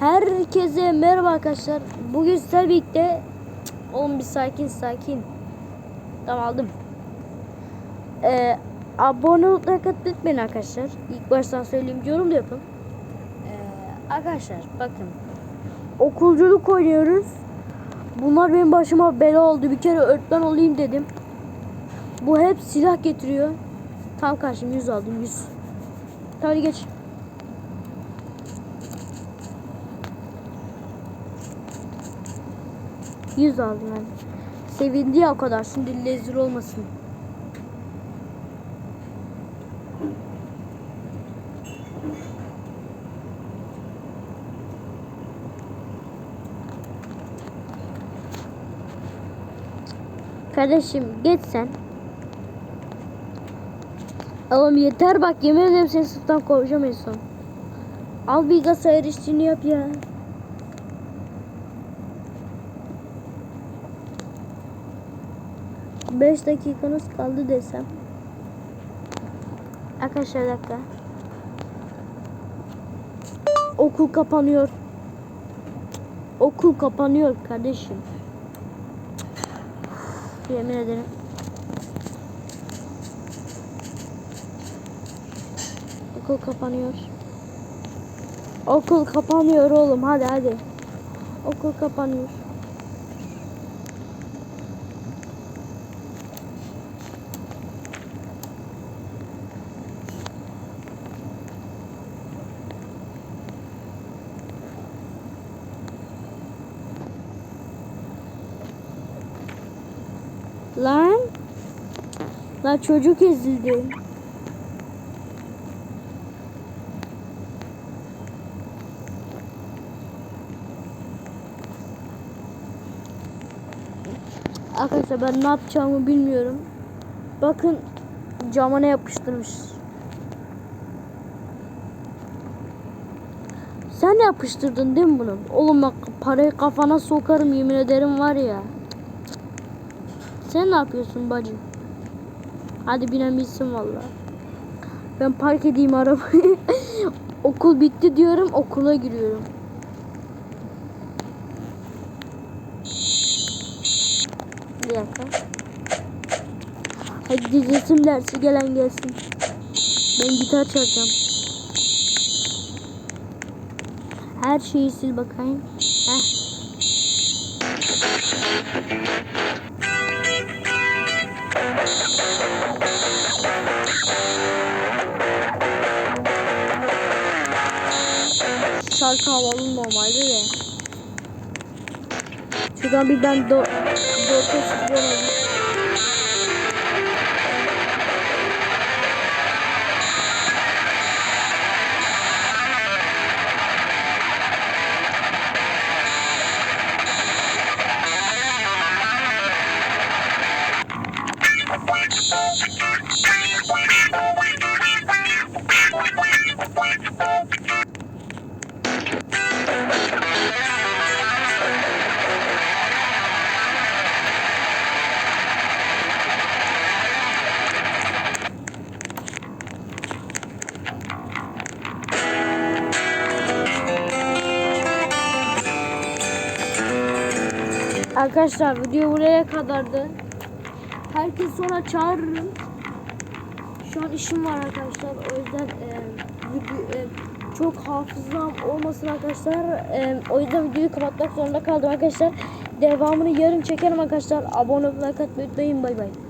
Herkese merhaba arkadaşlar. Bugün sizlerle birlikte oğlum bir sakin sakin. Tamam aldım. Ee, abone olmayı unutmayın arkadaşlar. İlk baştan söyleyeyim yorum da yapın. Ee, arkadaşlar bakın. Okulculuk oynuyoruz. Bunlar benim başıma bela oldu. Bir kere öğretmen olayım dedim. Bu hep silah getiriyor. Tam karşım 100 aldım 100. Tamam hadi geç. Yüz aldım ben. Sevindi ya o kadar. Şimdi lezzetli olmasın. Kardeşim geç sen. Oğlum yeter bak yemin ederim seni sınıftan kovacağım en son. Al gaz işini yap ya. Beş dakikanız kaldı desem. Arkadaşlar dakika. Okul kapanıyor. Okul kapanıyor kardeşim. Yemin ederim. Okul kapanıyor. Okul kapanıyor oğlum hadi hadi. Okul kapanıyor. Lan. Lan çocuk ezildi. Arkadaşlar ben ne yapacağımı bilmiyorum. Bakın cama ne yapıştırmış. Sen yapıştırdın değil mi bunu? Oğlum bak parayı kafana sokarım yemin ederim var ya. Sen ne yapıyorsun bacım? Hadi binebilsin valla. Ben park edeyim arabayı. Okul bitti diyorum okula giriyorum. Bir dakika. Hadi resim dersi gelen gelsin. Ben gitar çalacağım. Her şeyi sil bakayım. Heh. şarkı havalı normalde de. Şuradan birden 4 4 4 Arkadaşlar video buraya kadardı. Herkes sonra çağırırım. Şu an işim var arkadaşlar. O yüzden e, e, çok hafızam olmasın arkadaşlar. E, o yüzden videoyu kapatmak zorunda kaldım arkadaşlar. Devamını yarın çekerim arkadaşlar. Abone olmayı, like unutmayın. Bay bay.